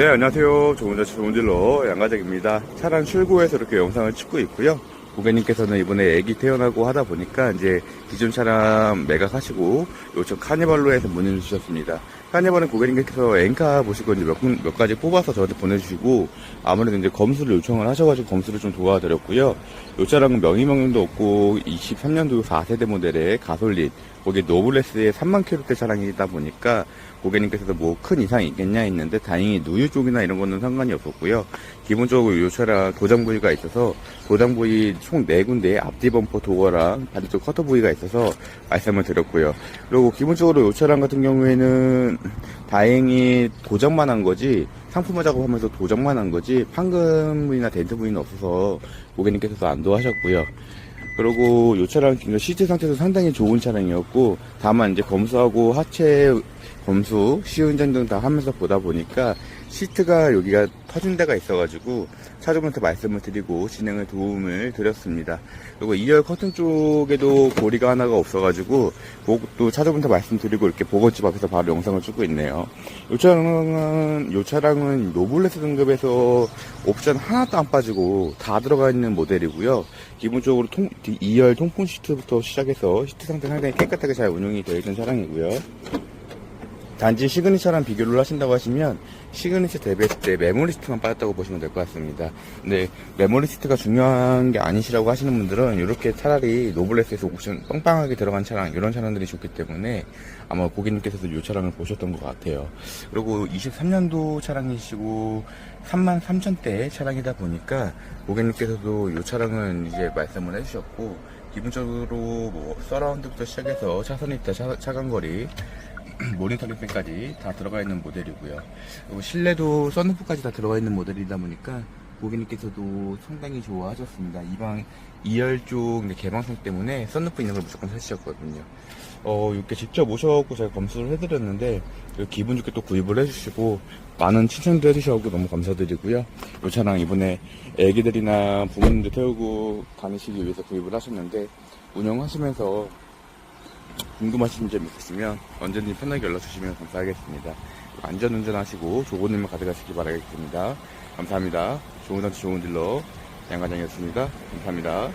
네, 안녕하세요. 좋은 자치 좋은 딜러 양가적입니다. 차량 출고해서 이렇게 영상을 찍고 있고요. 고객님께서는 이번에 애기 태어나고 하다 보니까 이제 기존 차량 매각하시고 요청 카니발로 해서 문의를 주셨습니다. 카니발은 고객님께서 엔카 보시고 이제 몇, 군- 몇 가지 뽑아서 저한테 보내주시고 아무래도 이제 검수를 요청을 하셔가지고 검수를 좀 도와드렸고요. 요 차량은 명의명령도 없고 23년도 4세대 모델의 가솔린 거기 노블레스의 3만 킬로대 차량이다 보니까 고객님께서도 뭐 큰 이상이 있겠냐 했는데 다행히 누유 쪽이나 이런 거는 상관이 없었고요. 기본적으로 이 차량 도장 부위가 있어서 도장 부위 총 4군데 앞뒤 범퍼 도어랑 반대쪽 커터 부위가 있어서 말씀을 드렸고요. 그리고 기본적으로 이 차량 같은 경우에는 다행히 도장만 한 거지 상품화 작업하면서 도장만 한 거지 판금이나 덴트 부위는 없어서 고객님께서도 안도하셨고요. 그리고 이 차량 시트 상태도 상당히 좋은 차량이었고 다만 이제 검수하고 하체 검수, 시운전 등 다 하면서 보다 보니까 시트가 여기가 터진 데가 있어가지고 차주분한테 말씀을 드리고 진행을 도움을 드렸습니다. 그리고 2열 커튼 쪽에도 고리가 하나가 없어가지고 또 차주분한테 말씀드리고 이렇게 보건집 앞에서 바로 영상을 찍고 있네요. 이 차량은 이 차량은 노블레스 등급에서 옵션 하나도 안 빠지고 다 들어가 있는 모델이고요. 기본적으로 통, 2열 통풍 시트부터 시작해서 시트 상태 상당히 깨끗하게 잘 운영이 되어 있는 차량이고요. 단지 시그니처랑 비교를 하신다고 하시면 시그니처 대비했을 때 메모리 시트만 빠졌다고 보시면 될 것 같습니다. 근데 메모리 시트가 중요한 게 아니시라고 하시는 분들은 이렇게 차라리 노블레스에서 옵션 빵빵하게 들어간 차량 이런 차량들이 좋기 때문에 아마 고객님께서도 이 차량을 보셨던 것 같아요. 그리고 23년도 차량이시고 3만 3천대 차량이다 보니까 고객님께서도 이 차량은 이제 말씀을 해주셨고 기본적으로 뭐 서라운드부터 시작해서 차선 차, 차간거리 모니터링 팬까지 다 들어가 있는 모델이고요. 실내도 썬루프까지 다 들어가 있는 모델이다 보니까 고객님께서도 상당히 좋아하셨습니다. 이방 2열 쪽 개방성 때문에 썬루프 있는 걸 무조건 사주셨거든요. 어, 이렇게 직접 오셔갖고 제가 검수를 해드렸는데 기분 좋게 또 구입을 해주시고 많은 칭찬도 해주셔갖고 너무 감사드리고요. 이 차량 이번에 애기들이나 부모님들 태우고 다니시기 위해서 구입을 하셨는데 운영하시면서 궁금하신 점 있으시면 언제든지 편하게 연락 주시면 감사하겠습니다. 안전 운전하시고 좋은 일만 가져가시기 바라겠습니다. 감사합니다. 좋은 단체 좋은 딜러 양관장이었습니다. 감사합니다.